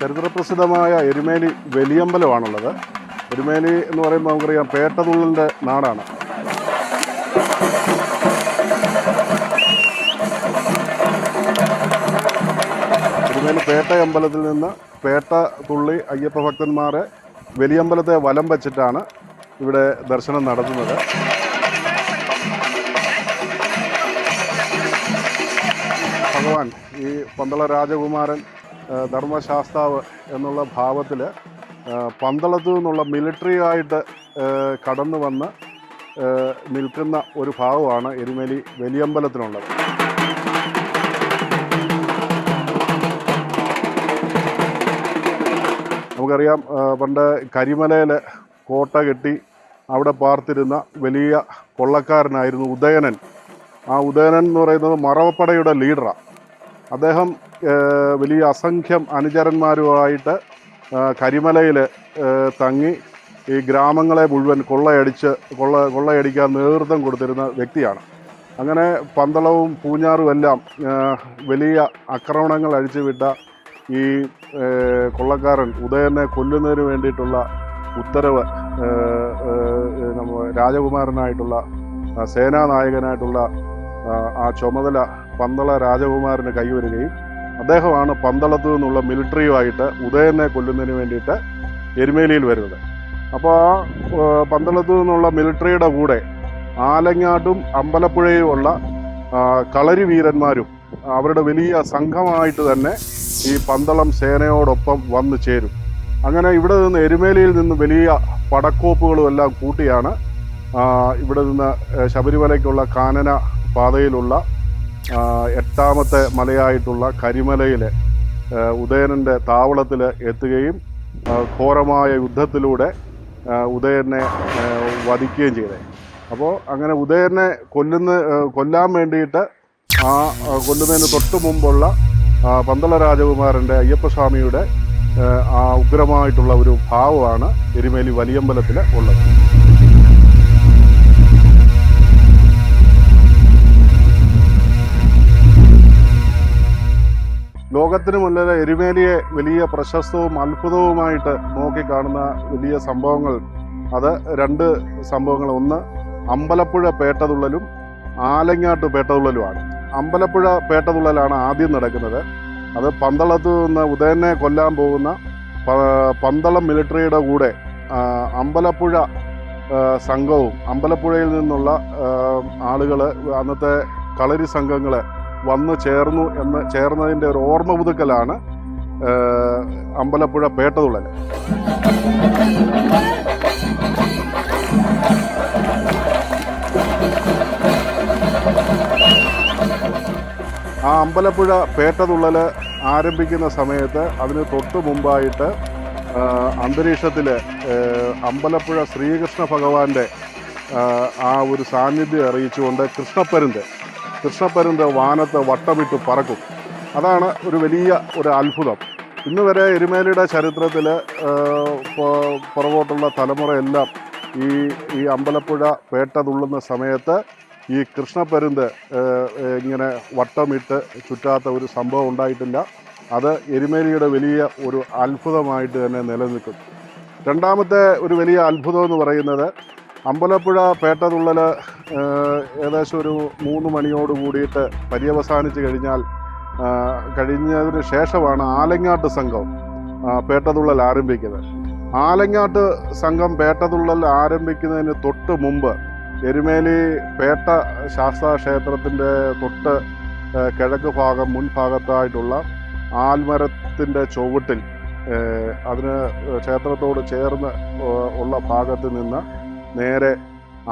ചരിത്രപ്രസിദ്ധമായ എരുമേലി വലിയമ്പലമാണുള്ളത്. എരുമേലി എന്ന് പറയുമ്പോൾ നമുക്കറിയാം പേട്ടതുള്ളിന്റെ നാടാണ്. എരുമേലി പേട്ട അമ്പലത്തിൽ നിന്ന് പേട്ട തുള്ളി അയ്യപ്പ ഭക്തന്മാരെ വലിയമ്പലത്തെ വലം വച്ചിട്ടാണ് ഇവിടെ ദർശനം നടത്തുന്നത്. ഭഗവാൻ ഈ പന്തള രാജകുമാരൻ ധർമ്മശാസ്താവ് എന്നുള്ള ഭാവത്തിൽ പന്തളത്തു നിന്നുള്ള മിലിറ്ററി ആയിട്ട് കടന്നു വന്ന് നിൽക്കുന്ന ഒരു ഭാവമാണ് എരുമേലി വലിയമ്പലത്തിനുള്ളത്. നമുക്കറിയാം പണ്ട് കരിമലയിൽ കോട്ട കെട്ടി അവിടെ പാർത്തിരുന്ന വലിയ കൊള്ളക്കാരനായിരുന്നു ഉദയനൻ. ആ ഉദയനൻ എന്ന് പറയുന്നത് മറവപ്പടയുടെ ലീഡറാണ് അദ്ദേഹം വലിയ അസംഖ്യം അനുചരന്മാരുമായിട്ട് കരിമലയിൽ തങ്ങി ഈ ഗ്രാമങ്ങളെ മുഴുവൻ കൊള്ളയടിച്ച് കൊള്ള കൊള്ളയടിക്കാൻ നേതൃത്വം കൊടുത്തിരുന്ന വ്യക്തിയാണ്. അങ്ങനെ പന്തളവും പൂഞ്ഞാറും എല്ലാം വലിയ ആക്രമണങ്ങൾ അഴിച്ചുവിട്ട ഈ കൊള്ളക്കാരൻ ഉദയനെ കൊല്ലുന്നതിന് വേണ്ടിയിട്ടുള്ള ഉത്തരവ് നമ്മ രാജകുമാരനായിട്ടുള്ള സേനാനായകനായിട്ടുള്ള ആ ചുമതല പന്തള രാജകുമാരന് കൈവരുകയും അദ്ദേഹമാണ് പന്തളത്തു നിന്നുള്ള മിലിറ്ററിയുമായിട്ട് ഉദയനെ കൊല്ലുന്നതിന് വേണ്ടിയിട്ട് എരുമേലിയിൽ വരുന്നത്. അപ്പോൾ ആ പന്തളത്തു നിന്നുള്ള മിലിറ്ററിയുടെ കൂടെ ആലങ്ങാട്ടും അമ്പലപ്പുഴയുമുള്ള കളരി വീരന്മാരും അവരുടെ വലിയ സംഘമായിട്ട് തന്നെ ഈ പന്തളം സേനയോടൊപ്പം വന്നു ചേരും. അങ്ങനെ ഇവിടെ നിന്ന് എരുമേലിയിൽ നിന്ന് വലിയ പടക്കോപ്പുകളും എല്ലാം കൂട്ടിയാണ് ഇവിടെ നിന്ന് ശബരിമലയ്ക്കുള്ള കാനന പാതയിലുള്ള എട്ടാമത്തെ മലയായിട്ടുള്ള കരിമലയിലെ ഉദയനന്റെ താവളത്തിൽ എത്തുകയും ഘോരമായ യുദ്ധത്തിലൂടെ ഉദയനെ വധിക്കുകയും ചെയ്തത് അപ്പോൾ അങ്ങനെ ഉദയനെ കൊല്ലുന്ന കൊല്ലാൻ വേണ്ടിയിട്ട് ആ കൊല്ലുന്നതിന് തൊട്ട് മുമ്പുള്ള പന്തള രാജകുമാരന്റെ അയ്യപ്പസ്വാമിയുടെ ആ ഉഗ്രമായിട്ടുള്ള ഒരു ഭാവമാണ് എരുമേലി വലിയമ്പലത്തിൽ ഉള്ളത്. ലോകത്തിന് മുന്നിൽ എരുമേലിയെ വലിയ പ്രശസ്തവും അത്ഭുതവുമായിട്ട് നോക്കിക്കാണുന്ന വലിയ സംഭവങ്ങൾ. അത് രണ്ട് സംഭവങ്ങൾ. ഒന്ന് അമ്പലപ്പുഴ പേട്ടതുള്ളലും ആലങ്ങാട്ട് പേട്ടതുള്ളലുമാണ്. അമ്പലപ്പുഴ പേട്ടതുള്ളലാണ് ആദ്യം നടക്കുന്നത്. അത് പന്തളത്ത് നിന്ന് ഉദയനെ കൊല്ലാൻ പോകുന്ന പന്തളം മിലിറ്ററിയുടെ കൂടെ അമ്പലപ്പുഴ സംഘവും അമ്പലപ്പുഴയിൽ നിന്നുള്ള ആളുകൾ അന്നത്തെ കളരി സംഘങ്ങൾ വന്നു ചേർന്നു എന്ന് ചേർന്നതിന്റെ ഒരു ഓർമ്മ പുതുക്കലാണ് അമ്പലപ്പുഴ പേട്ടതുള്ളൽ. ആ അമ്പലപ്പുഴ പേട്ടതുള്ളൽ ആരംഭിക്കുന്ന സമയത്ത് അതിന് തൊട്ട് മുമ്പായിട്ട് അന്തരീക്ഷത്തിൽ അമ്പലപ്പുഴ ശ്രീകൃഷ്ണ ഭഗവാന്റെ ആ, ഒരു സാന്നിധ്യം അറിയിച്ചുകൊണ്ട് കൃഷ്ണപ്പരുന്ത് കൃഷ്ണപ്പരുന്ത് വാനത്ത് വട്ടമിട്ട് പറക്കും. അതാണ് ഒരു വലിയ ഒരു അത്ഭുതം. ഇന്ന് വരെ എരുമേലിയുടെ ചരിത്രത്തിൽ പുറകോട്ടുള്ള തലമുറയെല്ലാം ഈ ഈ അമ്പലപ്പുഴ പേട്ട തുള്ളുന്ന സമയത്ത് ഈ കൃഷ്ണപ്പരുന്ത് ഇങ്ങനെ വട്ടമിട്ട് ചുറ്റാത്ത ഒരു സംഭവം ഉണ്ടായിട്ടില്ല. അത് എരുമേലിയുടെ വലിയ ഒരു അത്ഭുതമായിട്ട് തന്നെ നിലനിൽക്കും. രണ്ടാമത്തെ ഒരു വലിയ അത്ഭുതം എന്ന് പറയുന്നത് അമ്പലപ്പുഴ പേട്ടതുള്ളൽ ഏകദേശം ഒരു മൂന്ന് മണിയോട് കൂടിയിട്ട് പര്യവസാനിച്ച് കഴിഞ്ഞാൽ കഴിഞ്ഞതിന് ശേഷമാണ് ആലങ്ങാട്ട് സംഘം പേട്ടതുള്ളൽ ആരംഭിക്കുന്നത്. ആലങ്ങാട്ട് സംഘം പേട്ടതുള്ളൽ ആരംഭിക്കുന്നതിന് തൊട്ട് മുമ്പ് എരുമേലി പേട്ട ശാസ്താ ക്ഷേത്രത്തിന്റെ തൊട്ട് കിഴക്ക് ഭാഗം മുൻഭാഗത്തായിട്ടുള്ള ആൽമരത്തിന്റെ ചുവട്ടിൽ അതിന് ക്ഷേത്രത്തോട് ചേർന്ന് ഉള്ള ഭാഗത്ത് നിന്ന് നേരെ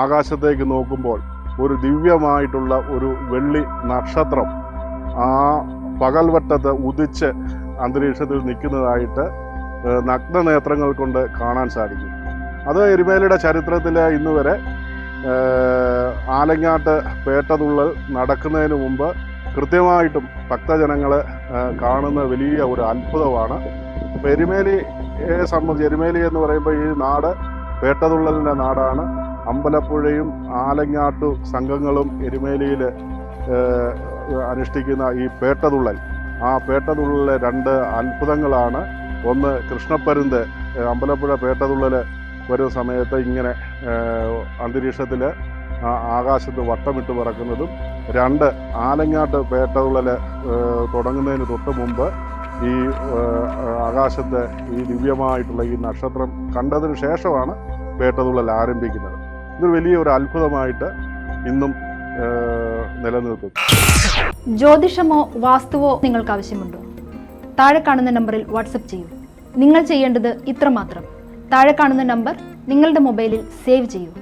ആകാശത്തേക്ക് നോക്കുമ്പോൾ ഒരു ദിവ്യമായിട്ടുള്ള ഒരു വെള്ളി നക്ഷത്രം ആ പകൽവട്ടത്ത് ഉദിച്ച് അന്തരീക്ഷത്തിൽ നിൽക്കുന്നതായിട്ട് നഗ്ന നഗ്നനേത്രങ്ങൾ കൊണ്ട് കാണാൻ സാധിക്കും. അത് എരുമേലിയുടെ ചരിത്രത്തിൽ ഇന്ന് വരെ ആലങ്ങാട്ട് പേട്ടതുള്ളൽ നടക്കുന്നതിന് മുമ്പ് കൃത്യമായിട്ടും ഭക്തജനങ്ങൾ കാണുന്ന വലിയ ഒരു അത്ഭുതമാണ്. അപ്പോൾ എരുമേലിയെ സംബന്ധിച്ച് എരുമേലി എന്ന് പറയുമ്പോൾ ഈ നാട് പേട്ടതുള്ളലിന്റെ നാടാണ്. അമ്പലപ്പുഴയും ആലങ്ങാട്ടു സംഘങ്ങളും എരുമേലിയിൽ അനുഷ്ഠിക്കുന്ന ഈ പേട്ടതുള്ളൽ. ആ പേട്ടതുള്ളലിലെ രണ്ട് അത്ഭുതങ്ങളാണ്. ഒന്ന് കൃഷ്ണപ്പരുന്ത് അമ്പലപ്പുഴ പേട്ടതുള്ളൽ വരുന്ന സമയത്ത് ഇങ്ങനെ അന്തരീക്ഷത്തിൽ ആകാശത്ത് വട്ടമിട്ട് പറക്കുന്നതും രണ്ട് ആലങ്ങാട്ട് പേട്ടതുള്ളൽ തുടങ്ങുന്നതിന് തൊട്ട് മുമ്പ് ഈ ആകാശത്ത് ഈ ദിവ്യമായിട്ടുള്ള ഈ നക്ഷത്രം കണ്ടതിന് ശേഷമാണ് പേട്ടതുള്ളൽ ആരംഭിക്കുന്നത്. ഇത് വലിയ ഒരു അത്ഭുതമായിട്ട് ഇന്നും നിലനിർത്തും ജ്യോതിഷമോ വാസ്തുവോ നിങ്ങൾക്ക് ആവശ്യമുണ്ടോ? താഴെ കാണുന്ന നമ്പറിൽ വാട്സപ്പ് ചെയ്യൂ. നിങ്ങൾ ചെയ്യേണ്ടത് ഇത്രമാത്രം. താഴെ കാണുന്ന നമ്പർ നിങ്ങളുടെ മൊബൈലിൽ സേവ് ചെയ്യൂ.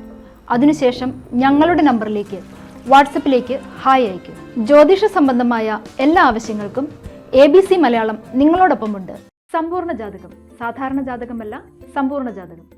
അതിനുശേഷം ഞങ്ങളുടെ നമ്പറിലേക്ക് വാട്സപ്പിലേക്ക് ഹായ് അയയ്ക്കൂ. ജ്യോതിഷ സംബന്ധമായ എല്ലാ ആവശ്യങ്ങൾക്കും എ ബി സി മലയാളം നിങ്ങളോടൊപ്പമുണ്ട്. സമ്പൂർണ ജാതകം. സാധാരണ ജാതകമല്ല സമ്പൂർണ ജാതകം.